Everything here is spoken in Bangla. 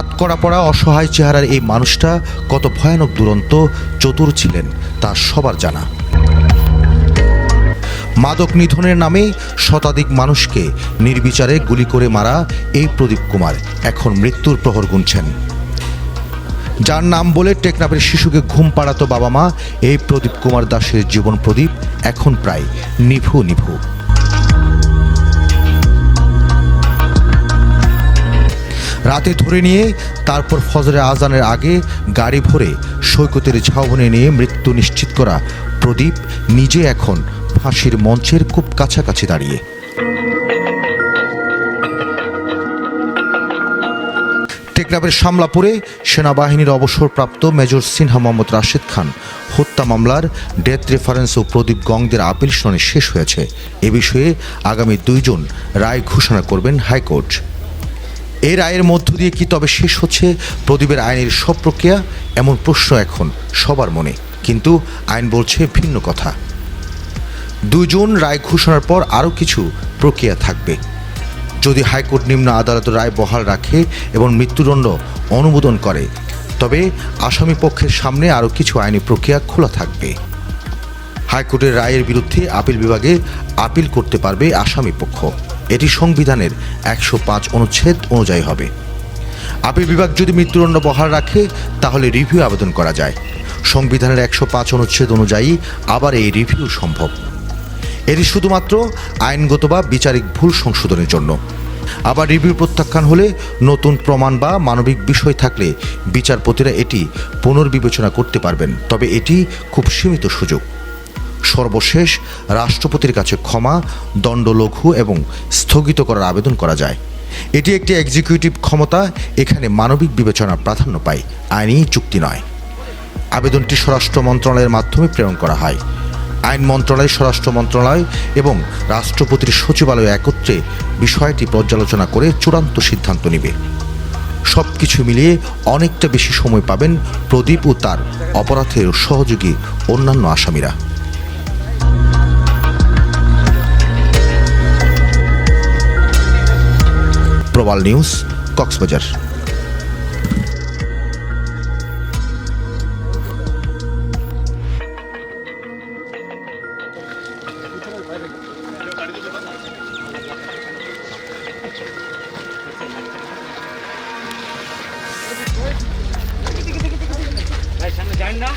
হাত করা পড়া অসহায় চেহারার এই মানুষটা কত ভয়ানক দুরন্ত, চতুর ছিলেন, তা সবার জানা। মাদক নিধনের নামে শতাধিক মানুষকে নির্বিচারে গুলি করে মারা এই প্রদীপ কুমার এখন মৃত্যুর প্রহর গুনছেন। যার নাম বলে টেকনাফের শিশুকে ঘুম পাড়াতো বাবা মা, এই প্রদীপ কুমার দাসের জীবন প্রদীপ এখন প্রায় নিভু নিভু। রাতে ধরে নিয়ে, তারপর ফজরের আজানের আগে গাড়ি ভরে সৈকতের ঝাউবনে নিয়ে মৃত্যু নিশ্চিত করা প্রদীপ নিজে এখন ফাঁসির মঞ্চের খুব কাছাকাছি দাঁড়িয়ে। টেকনাফের সামলাপুরে সেনাবাহিনীর অবসরপ্রাপ্ত মেজর সিনহা মোহাম্মদ রাশেদ খান, হত্যা মামলার ডেথ রেফারেন্স ও প্রদীপ গংদের আপিল শুনানি শেষ হয়েছে। এ বিষয়ে আগামী দুইজন রায় ঘোষণা করবেন হাইকোর্ট। এই রায়ের মধ্য দিয়ে কি তবে শেষ হচ্ছে? প্রদীপের আইনের সব প্রক্রিয়া? এমন প্রশ্ন এখন সবার মনে। কিন্তু আইন বলছে ভিন্ন কথা। দুজন রায় ঘোষণার পর আরও কিছু প্রক্রিয়া থাকবে। যদি হাইকোর্ট নিম্ন আদালত রায় বহাল রাখে এবং মৃত্যুদণ্ড অনুমোদন করে, তবে আসামি পক্ষের সামনে আরও কিছু আইনি প্রক্রিয়া খোলা থাকবে। হাইকোর্টের রায়ের বিরুদ্ধে আপিল বিভাগে আপিল করতে পারবে আসামি পক্ষ। এটি সংবিধানের একশো পাঁচ অনুচ্ছেদ অনুযায়ী হবে। আপিল বিভাগ যদি মৃত্যুদণ্ড বহাল রাখে, তাহলে রিভিউ আবেদন করা যায়। সংবিধানের একশো পাঁচ অনুচ্ছেদ অনুযায়ী আবার এই রিভিউ সম্ভব। এটি শুধুমাত্র আইনগত বা বিচারিক ভুল সংশোধনের জন্য। আবার রিভিউ প্রত্যাখ্যান হলে নতুন প্রমাণ বা মানবিক বিষয় থাকলে বিচারপতিরা এটি পুনর্বিবেচনা করতে পারবেন, তবে এটি খুব সীমিত সুযোগ। সর্বশেষ রাষ্ট্রপতির কাছে ক্ষমা, দণ্ডলঘু এবং স্থগিত করার আবেদন করা যায়। এটি একটি এক্সিকিউটিভ ক্ষমতা, এখানে মানবিক বিবেচনা প্রাধান্য পায়, আইনি চুক্তি নয়। আবেদনটি স্বরাষ্ট্র মন্ত্রণালয়ের মাধ্যমে প্রেরণ করা হয়। আইন মন্ত্রণালয়, স্বরাষ্ট্র মন্ত্রণালয় এবং রাষ্ট্রপতির সচিবালয় একত্রে বিষয়টি পর্যালোচনা করে চূড়ান্ত সিদ্ধান্ত নেবে। সব কিছু মিলিয়ে অনেকটা বেশি সময় পাবেন প্রদীপ ও তার অপরাধের সহযোগী অন্যান্য আসামিরা। প্রবাল নিউজ কক্সবাজার ভাই সামনে না।